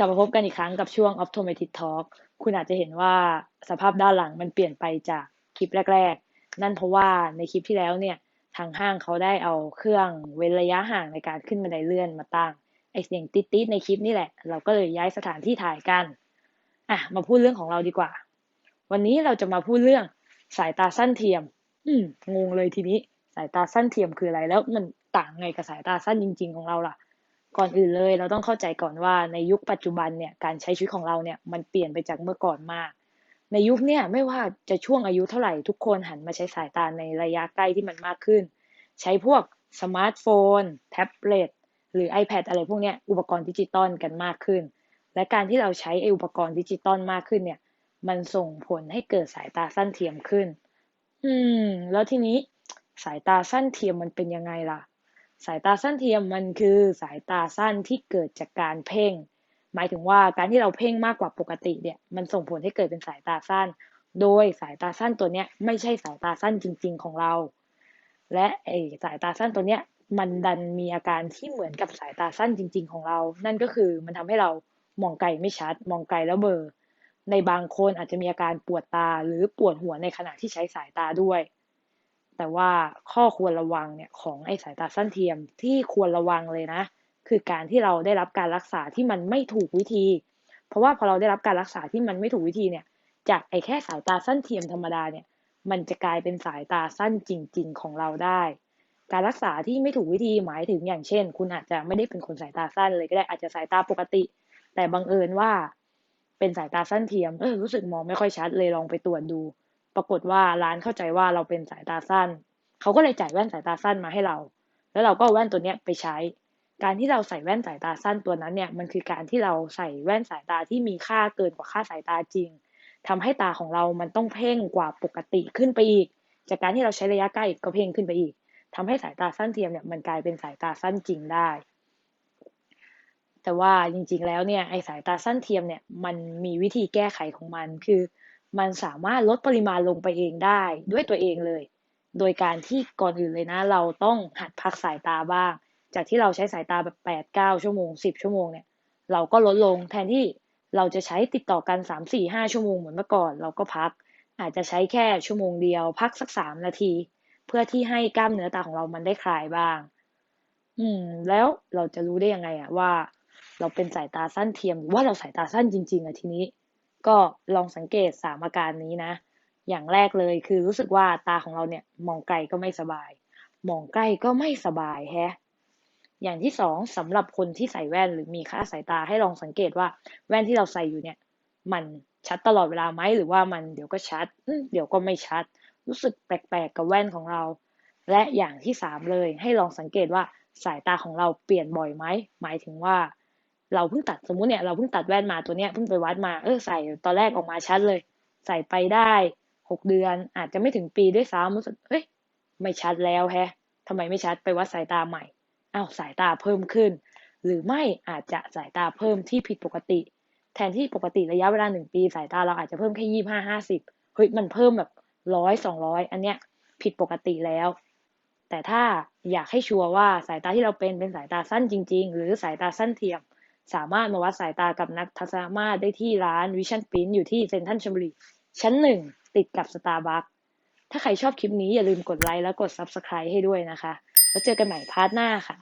กลับมาพบกันอีกครั้งกับช่วง Optometric Talk คุณอาจจะเห็นว่าสภาพด้านหลังมันเปลี่ยนไปจากคลิปแรก ๆ นั่นเพราะว่าในคลิปที่แล้วเนี่ยทางห้างเขาได้เอาเครื่องเว้นระยะห่างในการขึ้นบันไดเลื่อนมาตั้งไอเสียงติ๊ดๆในคลิปนี่แหละ เราก็เลยย้ายสถานที่ถ่ายกันอะมาพูดเรื่องของเราดีกว่า วันนี้เราจะมาพูดเรื่องสายตาสั้นเทียม อืมงงเลยทีนี้ สายตาสั้นเทียมคืออะไรแล้วมันต่างไงกับสายตาสั้นจริง ๆ ของเราล่ะ ก่อนอื่นเลยเราต้องเข้าใจก่อนว่าในยุคปัจจุบันเนี่ยการใช้ชีวิตของเราเนี่ยมันเปลี่ยนไปจากเมื่อก่อนมาก ในยุคเนี่ยไม่ว่าจะช่วงอายุเท่าไหร่ทุกคนหันมาใช้สายตาในระยะใกล้ที่มันมากขึ้น ใช้พวกสมาร์ทโฟน แท็บเล็ตหรือ iPad อะไรพวกเนี้ยอุปกรณ์ดิจิตอลกันมากขึ้น และการที่เราใช้ไออุปกรณ์ดิจิตอลมากขึ้นเนี่ย มันส่งผลให้เกิดสายตาสั้นเทียมขึ้น อืม แล้วทีนี้สายตาสั้นเทียมมันเป็นยังไงล่ะ สายตาสั้นเทียมมันคือสายตาสั้นที่เกิดจากการเพ่ง หมายถึงว่าการที่เราเพ่งมากกว่าปกติเนี่ยมันส่งผลให้เกิดเป็นสายตาสั้น โดยสายตาสั้นตัวเนี้ยไม่ใช่สายตาสั้นจริง ๆของเรา และไอสายตาสั้นตัวเนี้ยมันดันมีอาการที่เหมือนกับสายตาสั้นจริง ๆ ของเรา นั่นก็คือมันทำให้เรามองไกลไม่ชัด มองไกลแล้วเบลอในบางคนอาจจะมีอาการปวดตาหรือปวดหัวในขณะที่ใช้สายตาด้วย แต่ว่าข้อควรระวังเนี่ยของไอ้สายตาสั้นเทียมที่ควรระวังเลยนะ คือการที่เราได้รับการรักษาที่มันไม่ถูกวิธี เพราะว่าพอเราได้รับการรักษาที่มันไม่ถูกวิธีเนี่ย จากไอ้แค่สายตาสั้นเทียมธรรมดาเนี่ย มันจะกลายเป็นสายตาสั้นจริง ๆ ของเราได้ การรักษาที่ไม่ถูกวิธีหมายถึงอย่างเช่น คุณอาจจะไม่ได้เป็นคนสายตาสั้นเลยก็ได้อาจจะสายตาปกติ แต่บังเอิญว่า เป็นสายตาสั้นเทียมเออรู้สึกมองไม่ค่อยชัดเลยลองไปตรวจดู ปรากฏว่าร้านเข้าใจว่าเราเป็นสายตาสั้น เขาก็เลยจ่ายแว่นสายตาสั้นมาให้เรา แล้วเราก็แว่นตัวเนี้ยไปใช้ การที่เราใส่แว่นสายตาสั้นตัวนั้นเนี่ย มันคือการที่เราใส่แว่นสายตาที่มีค่าเกินกว่าค่าสายตาจริงทำให้ตาของเรามันต้องเพ่งกว่าปกติขึ้นไปอีก จากการที่เราใช้ระยะใกล้ก็เพ่งขึ้นไปอีกทำให้สายตาสั้นเทียมเนี่ยมันกลายเป็นสายตาสั้นจริงได้ แต่ว่าจริงๆแล้วเนี่ยไอสายตาสั้นเทียมเนี่ยมันมีวิธีแก้ไขของมันคือ มันสามารถลดปริมาณลงไปเองได้ด้วยตัวเองเลย โดยการที่ก่อนอื่นเลยนะ เราต้องหัดพักสายตาบ้าง จากที่เราใช้สายตาแบบแปดเก้าชั่วโมงสิบชั่วโมงเนี่ย เราก็ลดลงแทนที่เราจะใช้ติดต่อกันสามสี่ห้าชั่วโมงเหมือนเมื่อก่อน เราก็พัก อาจจะใช้แค่ชั่วโมงเดียว พักสักสามนาที เพื่อที่ให้กล้ามเนื้อตาของเรามันได้คลายบ้าง อืม แล้วเราจะรู้ได้ยังไงอะว่า เราเป็นสายตาสั้นเทียมหรือว่าเราสายตาสั้นจริง ๆอะทีนี้ ก็ลองสังเกตสามอาการนี้นะ อย่างแรกเลยคือรู้สึกว่าตาของเราเนี่ยมองไกลก็ไม่สบาย มองใกล้ก็ไม่สบายแฮะ อย่างที่สองสำหรับคนที่ใส่แว่นหรือมีค่าสายตาให้ลองสังเกตว่าแว่นที่เราใส่อยู่เนี่ย มันชัดตลอดเวลาไหมหรือว่ามันเดี๋ยวก็ชัดเดี๋ยวก็ไม่ชัด รู้สึกแปลกๆกับแว่นของเรา และอย่างที่สามเลยให้ลองสังเกตว่าสายตาของเราเปลี่ยนบ่อยไหมหมายถึงว่า เราเพิ่งตัดสมมุติเนี่ยเราเพิ่งตัดแว่นมาตัวเนี้ยเพิ่งไปวัดมาเออใส่ตอนแรกออกมาชัดเลย ใส่ไปได้หกเดือนอาจจะไม่ถึงปีด้วยซ้ำรู้สึกเอ้ยไม่ชัดแล้วแฮะทำไมไม่ชัดไปวัดสายตาใหม่อ้าวสายตาเพิ่มขึ้น หรือไม่อาจจะสายตาเพิ่มที่ผิดปกติ แทนที่ปกติระยะเวลาหนึ่งปี สายตาเราอาจจะเพิ่มแค่ยี่ห้าห้าสิบเฮ้ยมันเพิ่มแบบร้อยสองร้อยอันเนี้ยผิดปกติแล้ว แต่ถ้าอยากให้ชัวร์ว่าสายตาที่เราเป็นเป็นสายตาสั้นจริง ๆ หรือสายตาสั้นเทียม สามารถมาวัดสายตากับนักทัศนมาตรได้ที่ร้านวิชั่นปิ้นอยู่ที่เซ็นทรัลชลบุรีชั้นหนึ่งติดกับสตาร์บัคถ้าใครชอบคลิปนี้อย่าลืมกดไลค์และกด Subscribe ให้ด้วยนะคะ แล้วเจอกันใหม่พาร์ทหน้าค่ะ